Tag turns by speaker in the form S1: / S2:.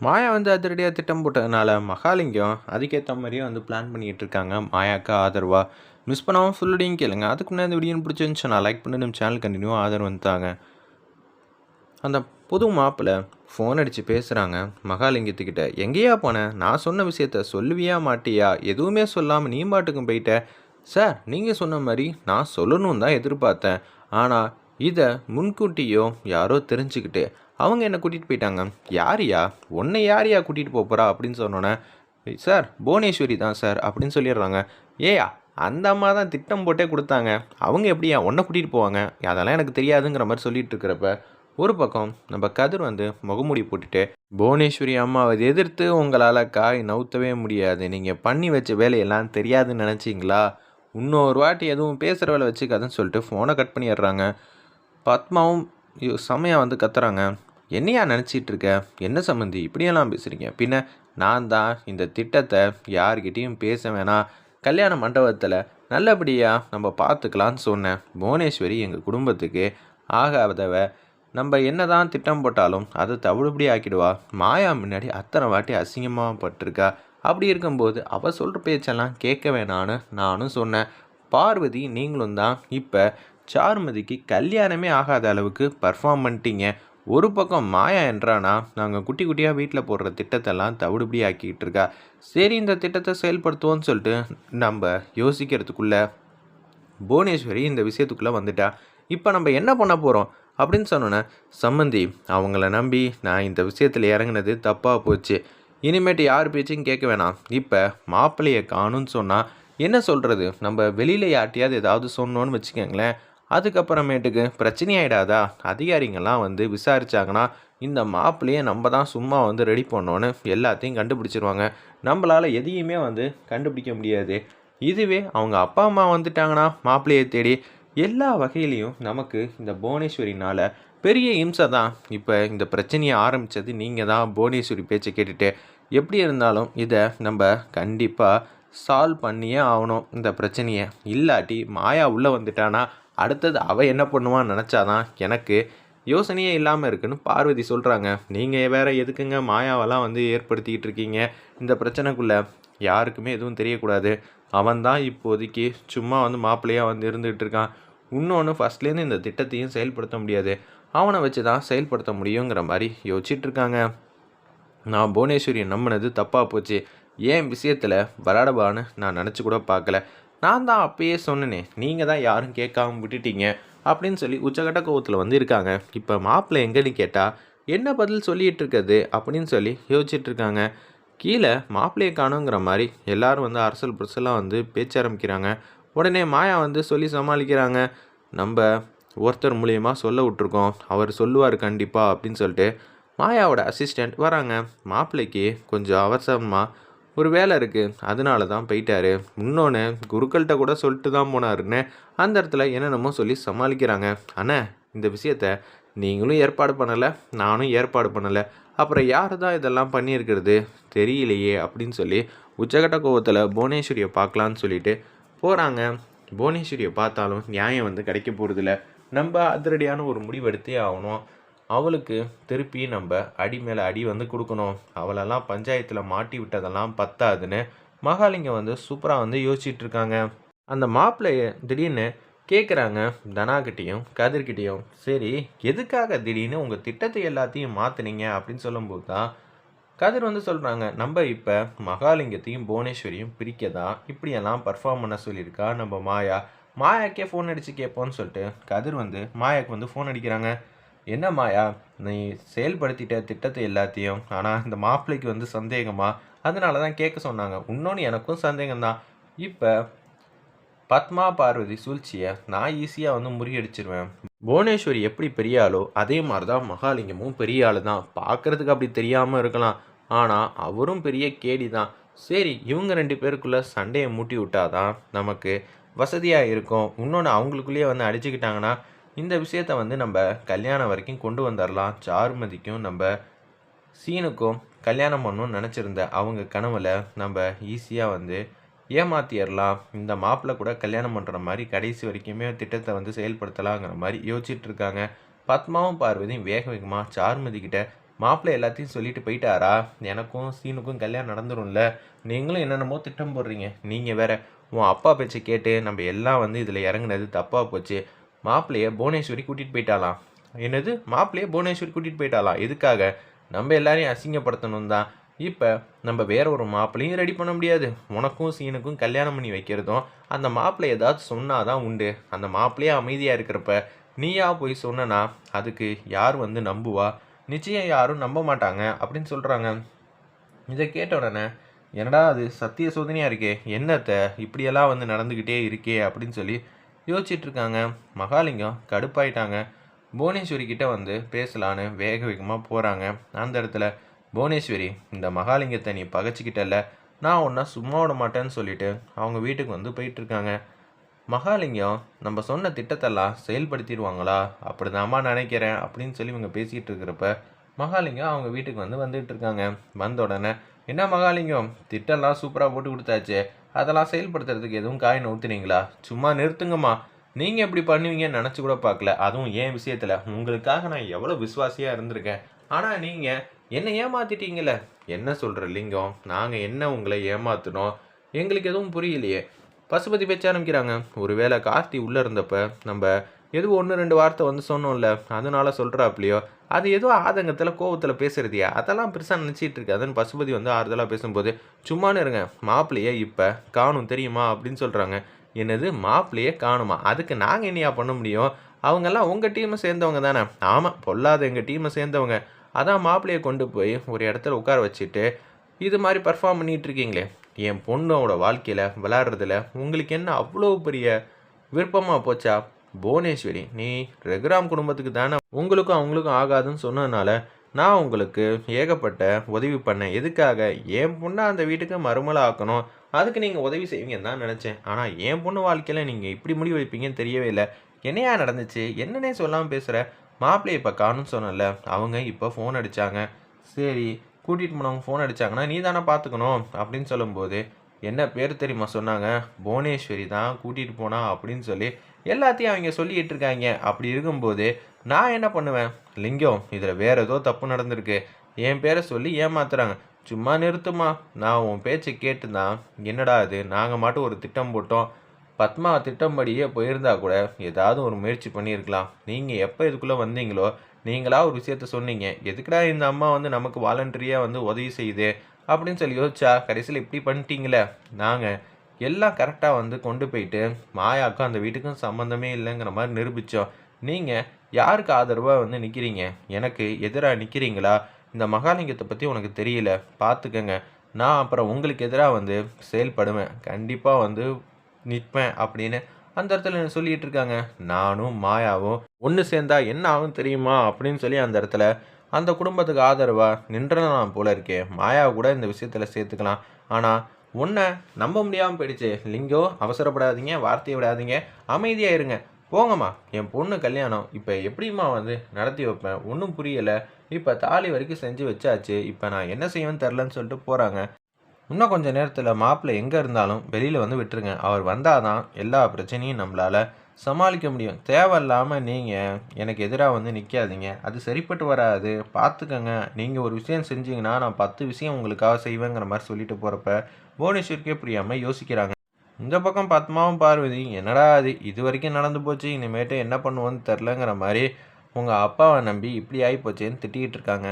S1: மாயா வந்து அதிரடியாக திட்டம் போட்டதுனால மகாலிங்கம் அதுக்கேற்ற மாதிரியே வந்து பிளான் பண்ணிகிட்டு இருக்காங்க. மாயாக்கு ஆதரவாக மிஸ் பண்ணாமல் ஃபுல்லடியும் கேளுங்க. அதுக்கு முன்னாடி இந்த வீடியோ பிடிச்சிருந்துச்சு நான் லைக் பண்ணி நம்ம சேனல் கண்டினியூ ஆதரவு வந்துட்டாங்க. அந்த புது மாப்பிள்ளை ஃபோன் அடித்து பேசுகிறாங்க மகாலிங்கத்துக்கிட்ட எங்கேயா போனேன் நான் சொன்ன விஷயத்த சொல்லுவியா மாட்டியா? எதுவுமே சொல்லாமல் நீ பாட்டுக்கும் போயிட்ட? சார் நீங்கள் சொன்ன மாதிரி நான் சொல்லணும் தான் எதிர்பார்த்தேன். ஆனால் இதை முன்கூட்டியோ யாரோ தெரிஞ்சுக்கிட்டு அவங்க என்னை கூட்டிகிட்டு போயிட்டாங்க. யாரியா? உன்னை யாரியா கூட்டிகிட்டு போகிறா அப்படின்னு சொன்னோன்னே சார் புவனேஸ்வரி தான் சார் அப்படின்னு சொல்லிடுறாங்க. ஏயா அந்த அம்மா தான் திட்டம் போட்டே கொடுத்தாங்க. அவங்க எப்படியா உன்னை கூட்டிகிட்டு போவாங்க? அதெல்லாம் எனக்கு தெரியாதுங்கிற மாதிரி சொல்லிட்டு இருக்கிறப்ப ஒரு பக்கம் நம்ம கதிர் வந்து முகமூடி போட்டுட்டு புவனேஸ்வரி அம்மாவை எதிர்த்து உங்களால் காய் நவுத்தவே முடியாது. நீங்கள் பண்ணி வச்ச வேலையெல்லாம் தெரியாதுன்னு நினச்சிங்களா? இன்னொரு வாட்டி எதுவும் பேசுகிற வேலை வச்சுக்காதுன்னு சொல்லிட்டு ஃபோனை கட் பண்ணிடுறாங்க. பத்மாவும் செமையாக வந்து கத்துறாங்க. என்னையா நினச்சிட்டு இருக்க என்ன சம்மந்தி இப்படியெல்லாம் பேசுகிறீங்க பின்ன நான் தான் இந்த திட்டத்தை யார்கிட்டேயும் பேச வேணாம். கல்யாண மண்டபத்தில் நல்லபடியாக நம்ம பார்த்துக்கலான்னு சொன்னேன். புவனேஸ்வரி எங்கள் குடும்பத்துக்கு ஆகாதவ. நம்ம என்ன தான் திட்டம் போட்டாலும் அதை தவிடுபடி ஆக்கிடுவா. மாயா முன்னாடி அத்தனை வாட்டி அசிங்கமாக பட்டிருக்கா. அப்படி இருக்கும்போது அவள் சொல்கிற பேச்செல்லாம் கேட்க வேணான்னு நானும் சொன்னேன். பார்வதி நீங்களும் தான் இப்போ சாருமதிக்கு கல்யாணமே ஆகாத அளவுக்கு பர்ஃபார்ம் பண்ணிட்டீங்க. ஒரு பக்கம் மாயா என்றானா நாங்கள் குட்டி குட்டியாக வீட்டில் போடுற திட்டத்தெல்லாம் தவிடுபடி ஆக்கிக்கிட்டு இருக்கா. சரி இந்த திட்டத்தை செயல்படுத்துவோம்னு சொல்லிட்டு நம்ம யோசிக்கிறதுக்குள்ள புவனேஸ்வரி இந்த விஷயத்துக்குள்ளே வந்துட்டா. இப்போ நம்ம என்ன பண்ண போகிறோம் அப்படின்னு சொன்னோன்னே சம்மந்தி அவங்கள நம்பி நான் இந்த விஷயத்தில் இறங்குனது தப்பாக போச்சு. இனிமேட்டு யார் பேச்சையும் கேட்க வேணாம். இப்போ மாப்பிள்ளையை காணும்னு சொன்னால் என்ன சொல்கிறது நம்ம வெளியில் யார்ட்டையாவது ஏதாவது சொன்னோன்னு வச்சுக்கோங்களேன். அதுக்கப்புறமேட்டுக்கு பிரச்சனையாயிடாதா? அதிகாரிங்கெல்லாம் வந்து விசாரிச்சாங்கன்னா இந்த மாப்பிள்ளையே நம்ம தான் சும்மா வந்து ரெடி பண்ணோன்னு எல்லாத்தையும் கண்டுபிடிச்சிருவாங்க. நம்மளால் எதையுமே வந்து கண்டுபிடிக்க முடியாது. இதுவே அவங்க அப்பா அம்மா வந்துட்டாங்கன்னா மாப்பிள்ளையை தேடி எல்லா வகையிலையும் நமக்கு இந்த புவனேஸ்வரினால் பெரிய இம்சை தான். இப்போ இந்த பிரச்சனையை ஆரம்பித்தது நீங்கள் தான் புவனேஸ்வரி பேச்சை கேட்டுட்டு. எப்படி இருந்தாலும் இதை நம்ம கண்டிப்பாக சால்வ் பண்ணியே ஆகணும் இந்த பிரச்சனையை. இல்லாட்டி மாயா உள்ளே வந்துட்டானா அடுத்தது அவள் என்ன பண்ணுவான்னு நினச்சாதான் எனக்கு யோசனையே இல்லாமல் இருக்குன்னு பார்வதி சொல்கிறாங்க நீங்கள் வேறு எதுக்குங்க மாயாவெல்லாம் வந்து ஏற்படுத்திக்கிட்டு இருக்கீங்க? இந்த பிரச்சனைக்குள்ளே யாருக்குமே எதுவும் தெரியக்கூடாது. அவன் தான் இப்போதைக்கு சும்மா வந்து மாப்பிள்ளையாக வந்து இருந்துகிட்டு இருக்கான். இன்னொன்று ஃபஸ்ட்லேருந்து இந்த திட்டத்தையும் செயல்படுத்த முடியாது. அவனை வச்சு தான் செயல்படுத்த முடியுங்கிற மாதிரி யோசிச்சுட்டு இருக்காங்க. நான் புவனேஸ்வரியை நம்பினது தப்பாக போச்சு. ஏன் விஷயத்தில் வராடபான்னு நான் நினச்சி கூட பார்க்கல. நான் தான் அப்பயே சொன்னேனே நீங்கள் தான் யாரும் கேட்காம விட்டுட்டீங்க அப்படின்னு சொல்லி உச்சகட்ட கோவத்தில் வந்து இருக்காங்க. இப்போ மாப்பிள்ளை எங்கேன்னு கேட்டால் என்ன பதில் சொல்லிகிட்டு இருக்குது அப்படின்னு சொல்லி யோசிச்சுட்டு இருக்காங்க கீழே மாப்பிள்ளையை காணுங்கிற மாதிரி எல்லோரும் வந்து அரசல் புரசலாக வந்து பேச்ச ஆரம்பிக்கிறாங்க. உடனே மாயா வந்து சொல்லி சமாளிக்கிறாங்க. நம்ம ஒருத்தர் மூலியமாக சொல்ல விட்ருக்கோம் அவர் சொல்லுவார் கண்டிப்பாக அப்படின்னு சொல்லிட்டு மாயாவோட அசிஸ்டண்ட் வராங்க. மாப்பிள்ளைக்கு கொஞ்சம் அவசரமாக ஒரு வேலை இருக்குது அதனால தான் போயிட்டாரு. இன்னொன்று குருக்கள்கிட்ட கூட சொல்லிட்டு தான் போனாருன்னு அந்த இடத்துல என்னென்னமோ சொல்லி சமாளிக்கிறாங்க. அண்ணே இந்த விஷயத்த நீங்களும் ஏற்பாடு பண்ணலை நானும் ஏற்பாடு பண்ணலை. அப்புறம் யார் தான் இதெல்லாம் பண்ணியிருக்கிறது? தெரியலையே அப்படின்னு சொல்லி உச்சகட்ட கோவத்தில் புவனேஸ்வரியை பார்க்கலான்னு சொல்லிட்டு போகிறாங்க புவனேஸ்வரியை பார்த்தாலும் நியாயம் வந்து கிடைக்க போகிறதில்ல நம்ம அதிரடியான ஒரு முடிவெடுத்தே ஆகணும். அவளுக்கு திருப்பி நம்ம அடி மேலே அடி வந்து கொடுக்கணும். அவளெல்லாம் பஞ்சாயத்தில் மாட்டி விட்டதெல்லாம் பத்தாதுன்னு மகாலிங்கம் வந்து சூப்பராக வந்து யோசிச்சுட்டு இருக்காங்க அந்த மாப்பிள்ளைய திடீர்னு கேட்குறாங்க தனாக்கிட்டேயும் கதிர்கிட்டேயும். சரி எதுக்காக திடீர்னு உங்கள் திட்டத்தை எல்லாத்தையும் மாற்றுனீங்க அப்படின்னு சொல்லும்போது தான் கதிர் வந்து சொல்கிறாங்க நம்ம இப்போ மகாலிங்கத்தையும் புவனேஸ்வரியும் பிரிக்க தான் இப்படியெல்லாம் பர்ஃபார்ம் பண்ண சொல்லியிருக்கா நம்ம மாயா? மாயாக்கே ஃபோன் அடித்து கேட்போன்னு சொல்லிட்டு கதிர் வந்து மாயாக்கு வந்து ஃபோன் அடிக்கிறாங்க. என்ன மாயா நீ செயல்படுத்திட்ட திட்டத்தை எல்லாத்தையும் ஆனால் இந்த மாப்பிள்ளைக்கு வந்து சந்தேகமா? அதனால தான் கேட்க சொன்னாங்க. இன்னொன்று எனக்கும் சந்தேகம்தான். இப்போ பத்மா பார்வதி சூழ்ச்சியை நான் ஈஸியாக வந்து முறியடிச்சிருவேன். புவனேஸ்வரி எப்படி பெரிய ஆளோ அதே மாதிரி தான் மகாலிங்கமும் பெரிய ஆளு தான் பார்க்கறதுக்கு அப்படி தெரியாமல் இருக்கலாம். ஆனால் அவரும் பெரிய கேடி தான் சரி இவங்க ரெண்டு பேருக்குள்ளே சண்டையை மூட்டி விட்டாதான் நமக்கு வசதியாக இருக்கும். இன்னொன்று அவங்களுக்குள்ளேயே வந்து அடிச்சுக்கிட்டாங்கன்னா இந்த விஷயத்த வந்து நம்ம கல்யாணம் வரைக்கும் கொண்டு வந்துடலாம் சாருமதிக்கும் நம்ம சீனுக்கும் கல்யாணம் பண்ணணும்னு நினச்சிருந்த அவங்க கனவுல நம்ம ஈஸியாக வந்து ஏமாத்திடலாம் இந்த மாப்பிள்ளை கூட கல்யாணம் பண்ணுற மாதிரி கடைசி வரைக்குமே திட்டத்தை வந்து செயல்படுத்தலாங்கிற மாதிரி யோசிச்சுட்டு இருக்காங்க பத்மாவும் பார்வதியும் வேக வேகமாக சாருமதி கிட்ட மாப்பிள்ளை எல்லாத்தையும் சொல்லிட்டு போயிட்டாரா? எனக்கும் சீனுக்கும் கல்யாணம் நடந்துரும்ல. நீங்களும் என்னென்னமோ திட்டம் போடுறீங்க. நீங்கள் வேற உன் அப்பா பேச்சை கேட்டு நம்ம எல்லாம் வந்து இதில் இறங்குனது தப்பாக போச்சு. மாப்பிள்ளைய புவனேஸ்வரி கூட்டிகிட்டு போயிட்டாலாம் என்னது? மாப்பிள்ளைய புவனேஸ்வரி கூட்டிகிட்டு போயிட்டாலாம் எதுக்காக? நம்ம எல்லாரையும் அசிங்கப்படுத்தணும் தான். இப்போ நம்ம வேற ஒரு மாப்பிள்ளையும் ரெடி பண்ண முடியாது. உனக்கும் சீனுக்கும் கல்யாணம் பண்ணி வைக்கிறதும் அந்த மாப்பிள்ளை ஏதாச்சும் சொன்னாதான் உண்டு. அந்த மாப்பிள்ளையே அமைதியாக இருக்கிறப்ப நீயா போய் சொன்னனா அதுக்கு யார் வந்து நம்புவா? நிச்சயம் யாரும் நம்ப மாட்டாங்க அப்படின்னு சொல்கிறாங்க இதை கேட்ட உடனே என்னடா அது? சத்திய சோதனையாக இருக்கே? என்னத்தை? இப்படியெல்லாம் வந்து நடந்துக்கிட்டே இருக்கே? அப்படின்னு சொல்லி யோசிச்சிட்ருக்காங்க. மகாலிங்கம் கடுப்பாயிட்டாங்க. புவனேஸ்வரி கிட்ட வந்து பேசலான்னு வேக வேகமாக போகிறாங்க அந்த இடத்துல புவனேஸ்வரி இந்த மகாலிங்கத்தை நீ பகைச்சிக்கிட்டல நான் ஒன்றா சும்மா விட மாட்டேன்னு சொல்லிட்டு அவங்க வீட்டுக்கு வந்து போயிட்டுருக்காங்க மகாலிங்கம் நம்ம சொன்ன திட்டத்தெல்லாம் செயல்படுத்திடுவாங்களா? அப்படிதாம்மா நினைக்கிறேன் அப்படின்னு சொல்லி இவங்க பேசிக்கிட்டு இருக்கிறப்ப மகாலிங்கம் அவங்க வீட்டுக்கு வந்து வந்துட்டு இருக்காங்க வந்த உடனே என்ன மகாலிங்கம் திட்டம்லாம் சூப்பராக போட்டு கொடுத்தாச்சு. அதெல்லாம் செயல்படுத்துறதுக்கு எதுவும் காய் ஊற்றுனீங்களா சும்மா நிறுத்துங்கம்மா. நீங்கள் இப்படி பண்ணுவீங்கன்னு நினச்சி கூட பார்க்கல. அதுவும் என் விஷயத்தில். உங்களுக்காக நான் எவ்வளோ விசுவாசியாக இருந்திருக்கேன். ஆனால் நீங்கள் என்னை ஏமாத்திட்டீங்கள என்ன சொல்கிற லிங்கம்? நாங்கள் என்ன உங்களை ஏமாத்தினோம்? எங்களுக்கு எதுவும் புரியலையே. பசுபதி பேச்ச ஆரம்பிக்கிறாங்க. ஒருவேளை கார்த்தி உள்ளே இருந்தப்ப நம்ம எதுவும் ஒன்று ரெண்டு வார்த்தை வந்து சொன்னோம்ல அதனால சொல்கிறாப்லையோ அது ஏதோ ஆதங்கத்தில் கோவத்தில் பேசுகிறதியா அதெல்லாம் பெருசாக நினச்சிட்டு இருக்காதுன்னு பசுபதி வந்து ஆறுதலாக பேசும்போது சும்மானு இருங்க மாப்பிள்ளையே இப்போ காணும் தெரியுமா? அப்படின்னு சொல்கிறாங்க என்னது மாப்பிள்ளையே காணுமா? அதுக்கு நாங்கள் என்னையா பண்ண முடியும்? அவங்கெல்லாம் உங்கள் டீமை சேர்ந்தவங்க தானே? ஆமாம் பொல்லாத எங்கள் டீமை சேர்ந்தவங்க. அதான் மாப்பிள்ளையை கொண்டு போய் ஒரு இடத்துல உட்கார வச்சுட்டு இது மாதிரி பர்ஃபார்ம் பண்ணிட்டு இருக்கீங்களே. என் பொண்ணோட வாழ்க்கையில் விளாட்றதுல உங்களுக்கு என்ன அவ்வளோ பெரிய விருப்பமாக போச்சா? புவனேஸ்வரி நீ ரகுராம் குடும்பத்துக்கு தானே? உங்களுக்கும் அவங்களுக்கும் ஆகாதுன்னு சொன்னதுனால நான் உங்களுக்கு ஏகப்பட்ட உதவி பண்ணேன். எதுக்காக? என் பொண்ணை அந்த வீட்டுக்கு மறுமலை ஆக்கணும். அதுக்கு நீங்கள் உதவி செய்வீங்கன்னு தான் நினச்சேன். ஆனால் என் பொண்ணு வாழ்க்கையில் நீங்கள் இப்படி முடிவு வைப்பீங்கன்னு தெரியவே இல்லை. என்னையா நடந்துச்சு? என்னன்னே சொல்லாமல் பேசுகிற மாப்பிள்ளை இப்போ காணும்னு சொன்னல அவங்க இப்போ ஃபோன் அடித்தாங்க சரி கூட்டிகிட்டு போனவங்க ஃபோன் அடித்தாங்கன்னா நீ தானே பார்த்துக்கணும் அப்படின்னு சொல்லும்போது என்ன பேர் தெரியுமா சொன்னாங்க? புவனேஸ்வரி தான் கூட்டிகிட்டு போனா அப்படின்னு சொல்லி எல்லாத்தையும் அவங்க சொல்லிக்கிட்டு இருக்காங்க அப்படி இருக்கும்போது நான் என்ன பண்ணுவேன்? லிங்கம் இதில் வேறு ஏதோ தப்பு நடந்திருக்கு. என் பேரை சொல்லி ஏமாத்துறாங்க. சும்மா நிறுத்துமா நான் உன் பேச்சை கேட்டு தான் என்னடா இது? நாங்கள் மட்டும் ஒரு திட்டம் போட்டோம். பத்மா திட்டம்படியே போயிருந்தா கூட ஏதாவது ஒரு முயற்சி பண்ணியிருக்கலாம். நீங்கள் எப்போ இதுக்குள்ளே வந்தீங்களோ நீங்களாக ஒரு விஷயத்த சொன்னீங்க. எதுக்குடா இந்த அம்மா வந்து நமக்கு வாலண்டரியாக வந்து உதவி செய்யுது? அப்படின்னு சொல்லி யோசிச்சா கடைசியில் இப்படி பண்ணிட்டீங்களே. நாங்கள் எல்லாம் கரெக்டாக வந்து கொண்டு போயிட்டு மாயாவுக்கும் அந்த வீட்டுக்கும் சம்மந்தமே இல்லைங்கிற மாதிரி நிரூபித்தோம் நீங்கள் யாருக்கு ஆதரவாக வந்து நிற்கிறீங்க எனக்கு எதிராக நிற்கிறீங்களா இந்த மகாலிங்கத்தை பற்றி உனக்கு தெரியல. பார்த்துக்கங்க நான் அப்புறம் உங்களுக்கு எதிராக வந்து செயல்படுவேன். கண்டிப்பாக வந்து நிற்பேன் அப்படின்னு அந்த இடத்துல சொல்லிகிட்டு இருக்காங்க? நானும் மாயாவும் ஒன்று சேர்ந்தா என்ன ஆகும் தெரியுமா? அப்படின்னு சொல்லி அந்த இடத்துல அந்த குடும்பத்துக்கு ஆதரவாக நின்றலாம் போல இருக்கே. மாயா கூட இந்த விஷயத்தில் சேர்த்துக்கலாம். ஆனால் உன்னை நம்ப முடியாமல் போயிடுச்சு. லிங்கோ அவசரப்படாதீங்க வார்த்தையை விடாதீங்க. அமைதியாக இருங்க. போங்கம்மா. என் பொண்ணு கல்யாணம் இப்போ எப்படிம்மா வந்து நடத்தி வைப்பேன்? ஒன்றும் புரியலை. இப்போ தாலி வரைக்கும் செஞ்சு வச்சாச்சு. இப்போ நான் என்ன செய்வேன்னு தெரிலன்னு சொல்லிட்டு போகிறாங்க இன்னும் கொஞ்சம் நேரத்தில் மாப்பிள்ளை எங்கே இருந்தாலும் வெளியில் வந்து விட்டுருங்க. அவர் வந்தால் தான் எல்லா பிரச்சனையும் நம்மளால் சமாளிக்க முடியும். தேவையில்லாமல் நீங்கள் எனக்கு எதிராக வந்து நிற்காதீங்க அது சரிப்பட்டு வராது. பார்த்துக்கங்க நீங்கள் ஒரு விஷயம் செஞ்சீங்கன்னா நான் பத்து விஷயம் உங்களுக்காக செய்வேங்கிற மாதிரி சொல்லிட்டு போகிறப்ப புவனேஸ்வருக்கே புரியாமல் யோசிக்கிறாங்க. இந்த பக்கம் பத்மாவும் பார்வதி என்னடா அது இது வரைக்கும் நடந்து போச்சு. இனிமேட்டு என்ன பண்ணுவோன்னு தெரிலங்கிற மாதிரி உங்கள் அப்பாவை நம்பி இப்படி ஆகி போச்சேன்னு திட்டிகிட்டு இருக்காங்க.